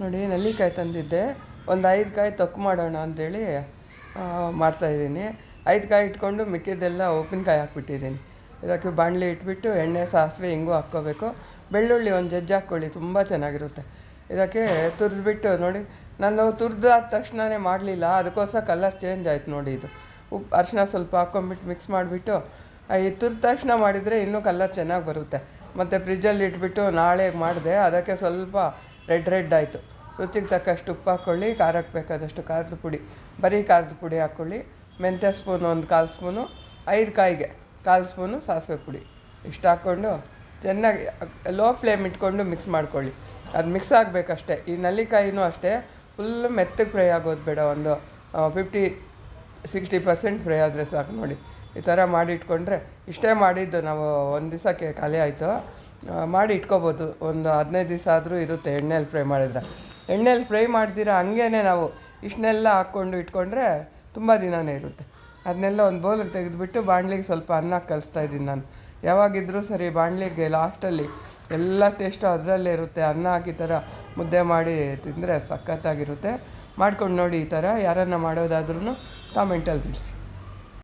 ನೋಡಿ, ನೆಲ್ಲಿಕಾಯಿ ತಂದಿದ್ದೆ. ಒಂದು ಐದು ಕಾಯಿ ತೊಕ್ಕು ಮಾಡೋಣ ಅಂಥೇಳಿ ಮಾಡ್ತಾಯಿದ್ದೀನಿ ಐದು ಕಾಯಿ ಇಟ್ಕೊಂಡು ಮಿಕ್ಕಿದ್ದೆಲ್ಲ ಉಪ್ಪಿನಕಾಯಿ ಹಾಕ್ಬಿಟ್ಟಿದ್ದೀನಿ. ಇದಕ್ಕೆ ಬಾಣಲಿ ಇಟ್ಬಿಟ್ಟು ಎಣ್ಣೆ, ಸಾಸಿವೆ ಹಿಂಗೂ ಹಾಕ್ಕೋಬೇಕು. ಬೆಳ್ಳುಳ್ಳಿ ಒಂದು ಜಜ್ಜಿ ಹಾಕ್ಕೊಳ್ಳಿ, ತುಂಬ ಚೆನ್ನಾಗಿರುತ್ತೆ. ಇದಕ್ಕೆ ತುರಿದ್ಬಿಟ್ಟು ನೋಡಿ, ನಾನು ತುರಿದಾದ ತಕ್ಷಣವೇ ಮಾಡಲಿಲ್ಲ, ಅದಕ್ಕೋಸ್ಕರ ಕಲರ್ ಚೇಂಜ್ ಆಯ್ತು ನೋಡಿ ಇದು. ಉಪ್ಪು ಅರಿಶಿನ ಸ್ವಲ್ಪ ಹಾಕ್ಕೊಂಬಿಟ್ಟು ಮಿಕ್ಸ್ ಮಾಡಿಬಿಟ್ಟು ಈ ತುರಿದ ತಕ್ಷಣ ಮಾಡಿದರೆ ಇನ್ನೂ ಕಲರ್ ಚೆನ್ನಾಗಿ ಬರುತ್ತೆ. ಮತ್ತು ಫ್ರಿಜ್ಜಲ್ಲಿ ಇಟ್ಬಿಟ್ಟು ನಾಳೆ ಮಾಡಿದೆ, ಅದಕ್ಕೆ ಸ್ವಲ್ಪ ರೆಡ್ ರೆಡ್ ಆಯಿತು. ರುಚಿಗೆ ತಕ್ಕಷ್ಟು ಉಪ್ಪು ಹಾಕ್ಕೊಳ್ಳಿ ಖಾರಕ್ಕೆ ಬೇಕಾದಷ್ಟು ಖಾರದ ಪುಡಿ. ಬರೀ ಖಾರದ ಪುಡಿ ಹಾಕ್ಕೊಳ್ಳಿ ಮೆಂತ್ಯ ಸ್ಪೂನ್, ಒಂದು ಕಾಲು ಸ್ಪೂನು, ಐದು ಕಾಯಿಗೆ ಕಾಲು ಸ್ಪೂನು ಸಾಸಿವೆ ಪುಡಿ. ಇಷ್ಟು ಹಾಕ್ಕೊಂಡು ಚೆನ್ನಾಗಿ ಲೋ ಫ್ಲೇಮ್ ಇಟ್ಕೊಂಡು ಮಿಕ್ಸ್ ಮಾಡ್ಕೊಳ್ಳಿ. ಅದು ಮಿಕ್ಸ್ ಆಗಬೇಕಷ್ಟೇ. ಈ ನಲ್ಲಿಕಾಯಿನೂ ಅಷ್ಟೇ. ಫುಲ್ಲು ಮೆತ್ತಗೆ ಫ್ರೈ ಆಗೋದು ಬೇಡ. ಒಂದು ಫಿಫ್ಟಿ ಸಿಕ್ಸ್ಟಿ ಪರ್ಸೆಂಟ್ ಫ್ರೈ ಆದರೆ ಸಾಕು ನೋಡಿ. ಈ ಥರ ಮಾಡಿ ಇಟ್ಕೊಂಡ್ರೆ ಇಷ್ಟೇ ಮಾಡಿದ್ದು ನಾವು ಒಂದು ದಿವಸಕ್ಕೆ ಖಾಲಿ ಆಯಿತು. ಮಾಡಿ ಇಟ್ಕೋಬೋದು. ಒಂದು ಹದಿನೈದು ದಿವಸ ಆದರೂ ಇರುತ್ತೆ ಎಣ್ಣೆಯಲ್ಲಿ ಫ್ರೈ ಮಾಡಿದ್ರೆ. ಎಣ್ಣೆಯಲ್ಲಿ ಫ್ರೈ ಮಾಡ್ದಿರ ಹಂಗೇ ನಾವು. ಇಷ್ಟನ್ನೆಲ್ಲ ಹಾಕ್ಕೊಂಡು ಇಟ್ಕೊಂಡ್ರೆ ತುಂಬ ದಿನವೇ ಇರುತ್ತೆ. ಅದನ್ನೆಲ್ಲ ಒಂದು ಬೌಲಿಗೆ ತೆಗೆದುಬಿಟ್ಟು ಬಾಣಲಿಗೆ ಸ್ವಲ್ಪ ಅನ್ನ ಕಲಿಸ್ತಾ ಇದ್ದೀನಿ ನಾನು. ಯಾವಾಗಿದ್ದರೂ ಸರಿ ಬಾಣಲಿಗೆ ಲಾಸ್ಟಲ್ಲಿ ಎಲ್ಲ ಟೇಸ್ಟು ಅದರಲ್ಲೇ ಇರುತ್ತೆ. ಅನ್ನ ಹಾಕಿ ಥರ ಮುದ್ದೆ ಮಾಡಿ ತಿಂದರೆ ಸಖತ್ತಾಗಿರುತ್ತೆ. ಮಾಡ್ಕೊಂಡು ನೋಡಿ ಈ ಥರ ಯಾರನ್ನ ಮಾಡೋದಾದ್ರೂ ಕಾಮೆಂಟಲ್ಲಿ ತಿಳಿಸಿ.